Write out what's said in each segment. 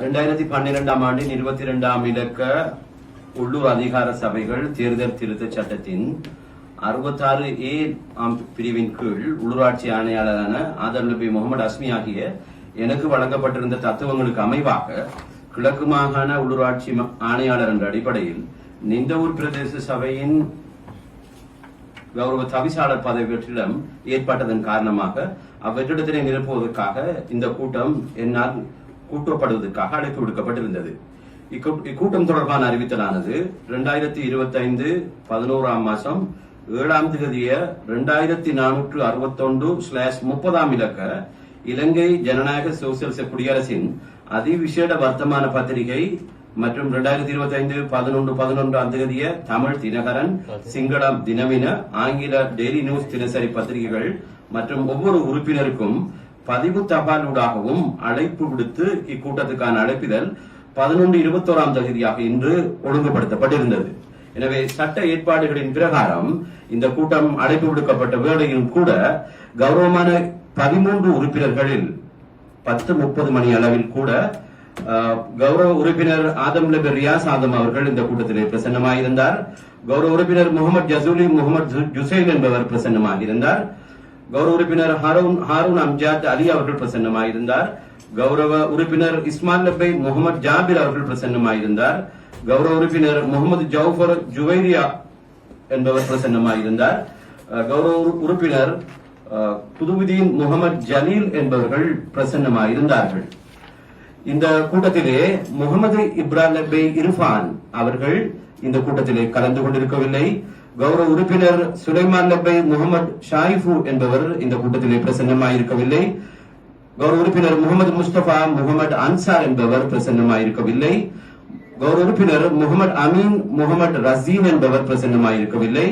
ரெண்டாயிரத்தி பன்னிரெண்டாம் ஆண்டின் இருபத்தி இரண்டாம் இலக்க உள்ளூர் அதிகார சபைகள் தேர்தல் திருத்த சட்டத்தின் அறுபத்தாறு ஏ பிரிவின் கீழ் உள்ளூராட்சி ஆணையாளரான ஆதர்நபி முகமது அஸ்மி ஆகிய எனக்கு வழங்கப்பட்டிருந்த தத்துவங்களுக்கு அமைவாக கிழக்கு மாகாண உள்ளூராட்சி ஆணையாளர் என்ற அடிப்படையில் நிந்தவூர் பிரதேச சபையின் கௌரவ தவிசாளர் பதவியிடம் ஏற்பட்டதன் காரணமாக அவ்வெற்றிடத்தினை நிரப்புவதற்காக இந்த கூட்டம் என்னால் கூட்டப்படுவதற்காக அழைப்பு விடுக்கப்பட்டிருந்தது. இக்கூ- இக்கூட்டம் தொடர்பான அறிவித்தலானது இரண்டாயிரத்தி இருபத்தி ஐந்து பதினோராம் மாசம் ஏழாம் தேதிய இரண்டாயிரத்தி நானூற்று அறுபத்தொன்று ஸ்லாஷ் முப்பதாம் இலக்க இலங்கை ஜனநாயக சோசியலிச குடியரசின் அதிவிசேட வர்த்தமான பத்திரிகை மற்றும் இரண்டாயிரத்தி இருபத்தி ஐந்து பதினொன்று பதினொன்றாம் தேதிய தமிழ் தினகரன் சிங்களம் தினமின ஆங்கில டெய்லி நியூஸ் தினசரி பத்திரிகைகள் மற்றும் ஒவ்வொரு உறுப்பினருக்கும் பதிவு தபாலூடாகவும் அழைப்பு விடுத்து இக்கூட்டத்துக்கான அழைப்பிதழ் பதினொன்று இருபத்தோராம் தகுதியாக இன்று ஒழுங்குபடுத்தப்பட்டிருந்தது. எனவே சட்ட ஏற்பாடுகளின் பிரகாரம் இந்த கூட்டம் அழைப்பு விடுக்கப்பட்ட வேளையிலும் கூட கௌரவமான பதிமூன்று உறுப்பினர்களில் பத்து முப்பது மணி அளவில் கூட கௌரவ உறுப்பினர் ஆதம் நபர் ரியாஸ் ஆதம் அவர்கள் இந்த கூட்டத்திலே பிரசன்னமாயிருந்தார். கௌரவ உறுப்பினர் முகமது ஜசூலி முகமது ஜுசைன் என்பவர் பிரசன்னமாகியிருந்தார் கௌரவ உறுப்பினர் ஹாரூன் ஹாரூன் அம்ஜாத் அலி அவர்கள் பிரசன்னமாயிருந்தார். கௌரவ உறுப்பினர் இஸ்மால் லப்பை முகமது ஜாபிர் அவர்கள் பிரசன்னமாயிருந்தார். கௌரவ உறுப்பினர் முகமது ஜவுஃபர் ஜுவைரியா என்பவர் பிரசன்னமாயிருந்தார். அஹ், கௌரவ உறுப்பினர் அஹ், முகமது ஜலீல் என்பவர்கள் பிரசன்னமாயிருந்தார்கள். இந்த கூட்டத்திலே முகமது இப்ராஹிம் லப்பை இர்ஃபான் அவர்கள் இந்த கூட்டத்திலே கலந்து கொண்டிருக்கவில்லை. கௌரவ உறுப்பினர் சுலைமான் லப்பை முகமது ஷாயிஃபு என்பவர் இந்த கூட்டத்திலே பிரசன்னமாயிருக்கவில்லை. கௌரவ உறுப்பினர் முகமது முஸ்தபா முகமது அன்சார் என்பவர் பிரசன்னமாயிருக்கவில்லை. கௌரவ உறுப்பினர் முகமது அமீன் முகமது ரசீன் என்பவர் பிரசன்னமாயிருக்கவில்லை.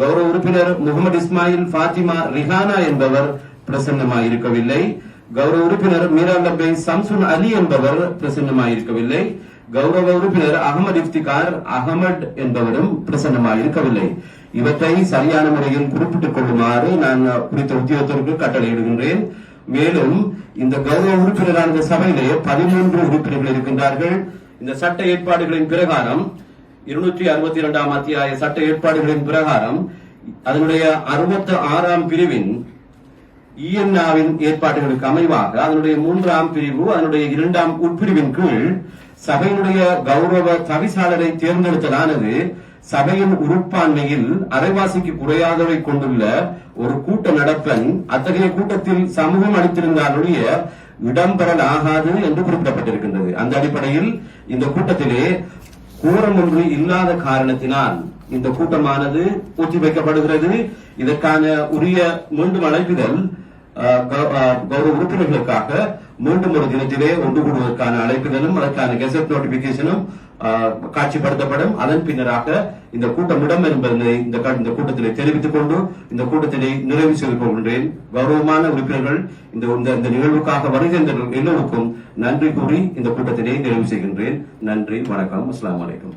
கௌரவ உறுப்பினர் முகமது இஸ்மாயில் ஃபாத்திமா ரிஹானா என்பவர் பிரசன்னமாயிருக்கவில்லை. கௌரவ உறுப்பினர் மீரா லப்பை சம்சுன் அலி என்பவர் பிரசன்னமாயிருக்கவில்லை. கௌரவ உறுப்பினர் அகமது இப்திகார் அகமது என்பவரும் பிரசன்னமாக இருக்கவில்லை. இவற்றை சரியான முறையில் குறிப்பிட்டுக் கொள்ளுமாறு நான் குறித்த உத்தியோகத்திற்கு கட்டளையிடுகின்றேன் மேலும் இந்த கௌரவ உறுப்பினரான இந்த சபையிலே பதிமூன்று உறுப்பினர்கள் இருக்கின்றார்கள். இந்த சட்ட ஏற்பாடுகளின் பிரகாரம் இருநூற்றி அறுபத்தி இரண்டாம் அத்தியாய சட்ட ஏற்பாடுகளின் பிரகாரம் அதனுடைய அறுபத்தி ஆறாம் பிரிவின் இஎன்ஆவின் ஏற்பாடுகளுக்கு அமைவாக அதனுடைய மூன்றாம் பிரிவு அதனுடைய இரண்டாம் உட்பிரிவின் கீழ் சபையினுடைய கௌரவ தவிசாளரை தேர்ந்தெடுத்தலானது சபையின் உறுப்பாண்மையில் அரைவாசிக்கு குறையாதவை கொண்டுள்ள ஒரு கூட்ட நடப்பன் அத்தகைய கூட்டத்தில் சமூகம் அளித்திருந்தாலுடைய இடம்பெறல் ஆகாது என்று குறிப்பிடப்பட்டிருக்கின்றது. அந்த அடிப்படையில் இந்த கூட்டத்திலே கோரம் ஒன்று இல்லாத காரணத்தினால் இந்த கூட்டமானது ஒத்திவைக்கப்படுகிறது இதற்கான உரிய மீண்டும் அழைப்புதல் கௌ- கௌரவ உறுப்பினர்களுக்காக மீண்டும் ஒரு தினத்திலே ஒன்று கூடுவதற்கான அழைப்புகளும் அதற்கான கெசட் நோட்டிபிகேஷனும் காட்சிப்படுத்தப்படும். அதன் பின்னராக இந்த கூட்டம் இடம்பெறும் என்பதை இந்த இந்த கூட்டத்திலே தெரிவித்துக் கொண்டு இந்த கூட்டத்திலே நிறைவு செய்து கொள்கின்றேன். கௌரவமான உறுப்பினர்கள் இந்த இந்த- நிகழ்வுக்காக வருகின்ற எல்லோருக்கும் நன்றி கூறி இந்த கூட்டத்திலே நிறைவு செய்கின்றேன். நன்றி வணக்கம் அஸ்ஸலாமு அலைக்கும்.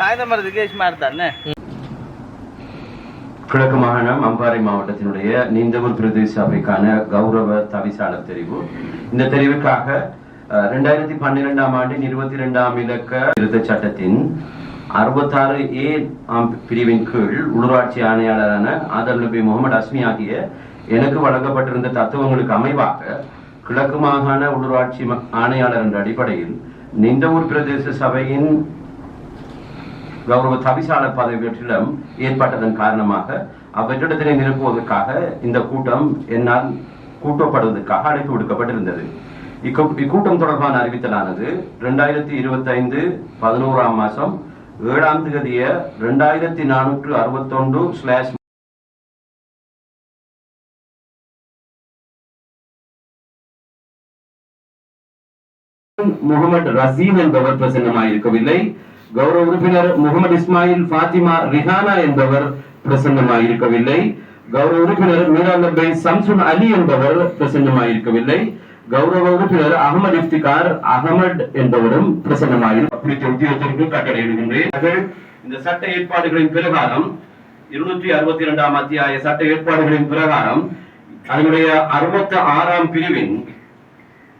காகிதமர திகேஷ்மார் தானே? கிழக்கு மாகாணம் அம்பாறை மாவட்டத்தினுடைய நீந்தவூர் பிரதேச சபைக்கான கௌரவ தவிசாளர் தெரிவு. இந்த தெரிவுக்காக ரெண்டாயிரத்தி பன்னிரெண்டாம் ஆண்டின் இருபத்தி ரெண்டாம் இலக்க திருத்த சட்டத்தின் அறுபத்தாறு ஏ பிரிவின் கீழ் உள்ளூராட்சி ஆணையாளரான ஆதர் நபி முகமது அஸ்மி ஆகிய எனக்கு வழங்கப்பட்டிருந்த தத்துவங்களுக்கு அமைவாக கிழக்கு மாகாண உள்ளூராட்சி ஆணையாளர் என்ற அடிப்படையில் நிந்தவூர் பிரதேச சபையின் கௌரவ தவிசாளர் பதவி வெற்றிடம் ஏற்பட்டதன் காரணமாக அவ்வெற்றிடத்தினை நிரப்புவதற்காக இந்த கூட்டம் என்னால் கூட்டப்படுவதற்காக அழைப்பு விடுக்கப்பட்டிருந்தது. இக்கூட்டம் தொடர்பான அறிவித்தலானது இரண்டாயிரத்தி இருபத்தி ஐந்து பதினோராம் மாசம் ஏழாம் தேதிய இரண்டாயிரத்தி நானூற்று அறுபத்தொன்று ஸ்லாஷ் முகமது ரசீம் என்பவர் பிரசன்னமாயிருக்கவில்லை. கௌரவ உறுப்பினர் முகமது இஸ்மாயில் பாத்திமா ரிஹானா என்பவர் பிரசன்னமாயிருக்கவில்லை. கௌரவ உறுப்பினர் மீரா நபை சம்சுன் அலி என்பவர் பிரசன்னமாயிருக்கவில்லை. கௌரவ உறுப்பினர் அகமது இஃப்திகார் அகமட் என்பவரும் பிரசன்னமாயிருக்க குறித்த உத்தியோகத்திற்கு கட்டளையிடுகின்றேன் இந்த சட்ட ஏற்பாடுகளின் பிரகாரம் இருநூற்றி அறுபத்தி இரண்டாம் அத்தியாய சட்ட ஏற்பாடுகளின் பிரகாரம் அதனுடைய அறுபத்தி ஆறாம் பிரிவின்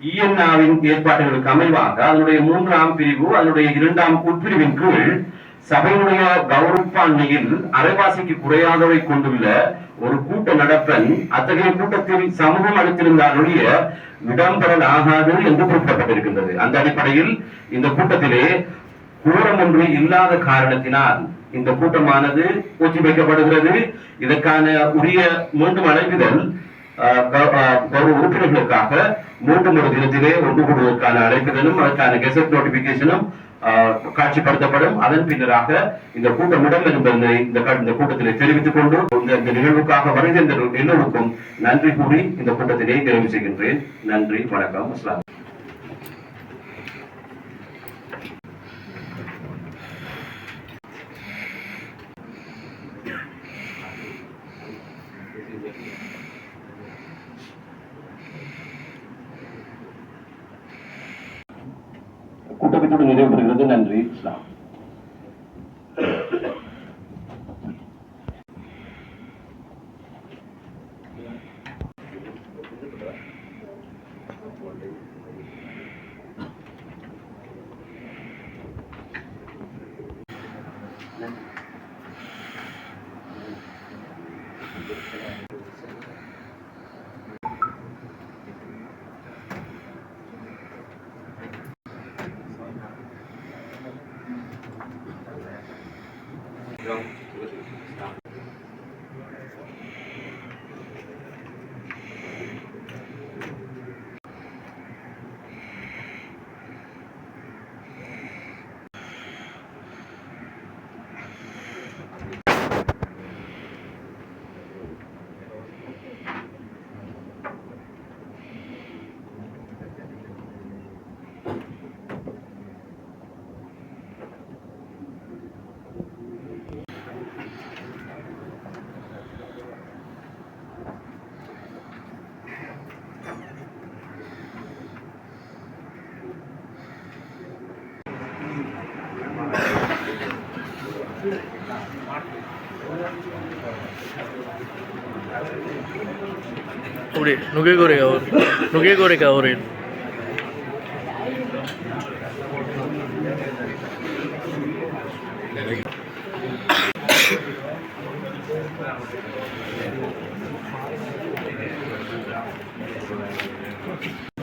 இஎன்ஆவின் ஏற்பாடுகளுக்கு அமைவாக அதனுடைய மூன்றாம் பிரிவு அதனுடைய இரண்டாம் உட்பிரிவின் கீழ் சபையினுடைய கௌரவப்பான்மையில் அரைவாசிக்கு குறையாதவை கொண்டுள்ள ஒரு கூட்ட நடப்பன் அத்தகைய கூட்டத்தில் சமூகம் அளித்திருந்தாலுடைய ஒழிய இடம்பெறல் ஆகாது என்று குறிப்பிடப்பட்டிருக்கின்றது. அந்த அடிப்படையில் இந்த கூட்டத்திலே கூரம் ஒன்று இல்லாத காரணத்தினால் இந்த கூட்டமானது ஒத்திவைக்கப்படுகிறது. இதற்கான உரிய மீண்டும் அழைப்புதல் உறுப்பினர்களுக்காக மீண்டும் ஒரு தினத்திலே ஒன்று கூடுவதற்கான அழைப்புகளும் அதற்கான கெசட் நோட்டிபிகேஷனும் காட்சிப்படுத்தப்படும். அதன் பின்னராக இந்த கூட்டம் இடம்பெறும் என்பதை இந்த இந்த கூட்டத்திலே தெரிவித்துக் கொண்டு இந்த இந்த நிகழ்வுக்காக வருகின்ற எல்லோருக்கும் நன்றி கூறி இந்த கூட்டத்திலே நிறைவு செய்கின்றேன். நன்றி வணக்கம் அஸ்லாம். கூட்டத்தோடு நிறைவு பெறுகிறது நன்றி. இஸ்லாம். এবং 우리 노개거래 가오 노개거래 가오래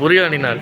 బిర్యానీ నాది